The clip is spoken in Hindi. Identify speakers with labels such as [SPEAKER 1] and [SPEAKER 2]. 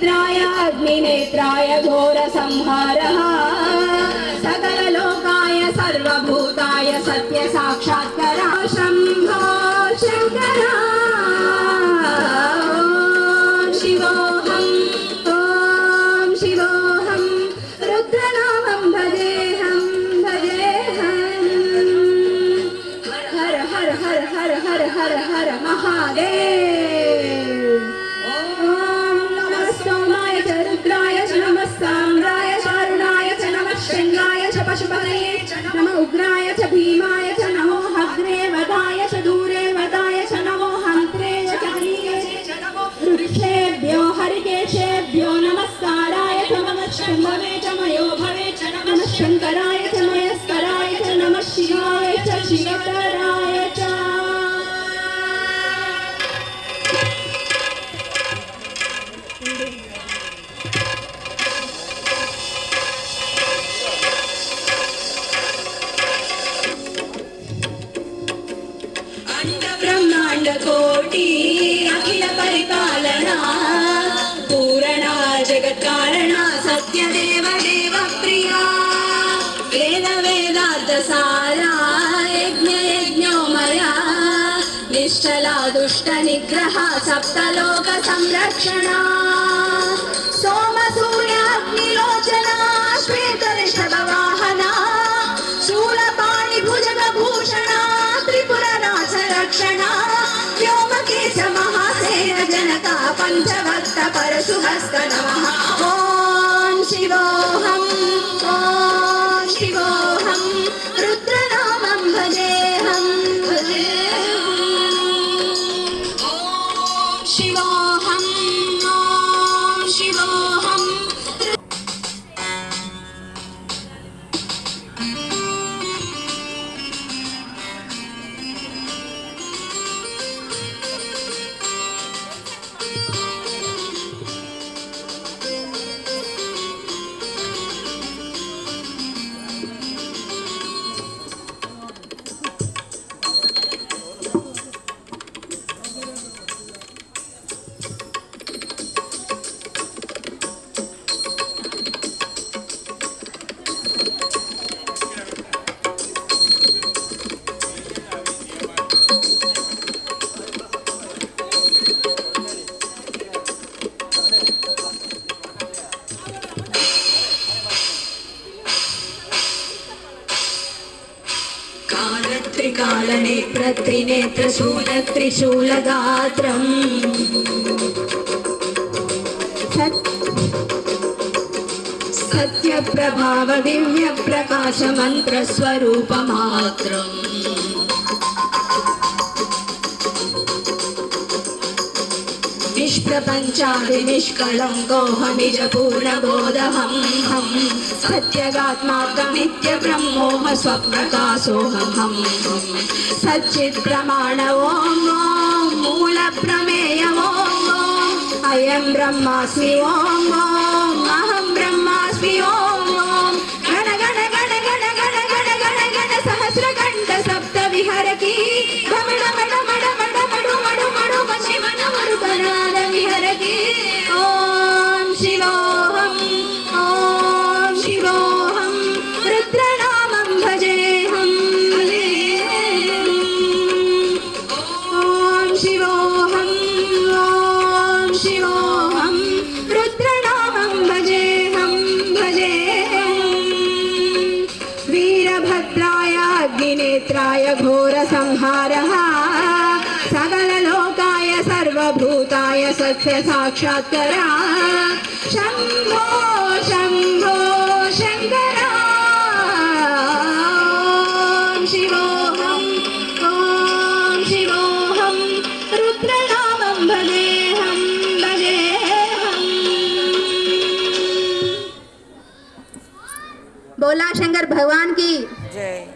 [SPEAKER 1] वीरभद्राय अग्निनेत्राय घोरसंहारः सकललोकाय सर्वभूताय सत्यसाक्षात्करा शम्भो शङ्करा शिवोऽहम् ॐ शिवोऽहम् रुद्रनामं भजेऽहं भजेऽहम् हर हर हर हर हर हर हर महादेव शिवाय च शिवकराय ब्रह्मांड कोटी अखिल परिपालना पूरणा जगत् कारणा నిశ్చల దుష్ట నిగ్రహ సప్తలోక సంరక్షణ. సోమ సూర్యాగ్నిలోచన శ్వేత రిషభ వాహన శూలపాణి భుజగ భూషణ త్రిపుర నాశ రక్షణ వ్యోమకేశ మహాసేన జనక పంచవక్త పరశుహస్త నమ. ఓం శివోహం. শিরোহ त्रिकालनेत्रत्रिनेत्रशूलत्रिशूलगात्रम् सत्यप्रभावदिव्यप्रकाशमन्त्रस्वरूपमात्रम् निष्प्रपञ्चादिनिष्कलङ्कोह निजपूर्णबोधहं हं सत्यगात्माकमित्यब्रह्मोह स्वप्रकाशोऽहं हं सच्चित्प्रमाण ॐ मूलप्रमेय ॐ अयं ब्रह्मास्मि ॐ अहं ब्रह्मास्मि ॐ अग्निनेत्राय घोरसंहारः। सकललोकाय सर्वभूताय सत्य साक्षात्करा शम्भो शम्भो बोला शंकर भगवान की।
[SPEAKER 2] जय।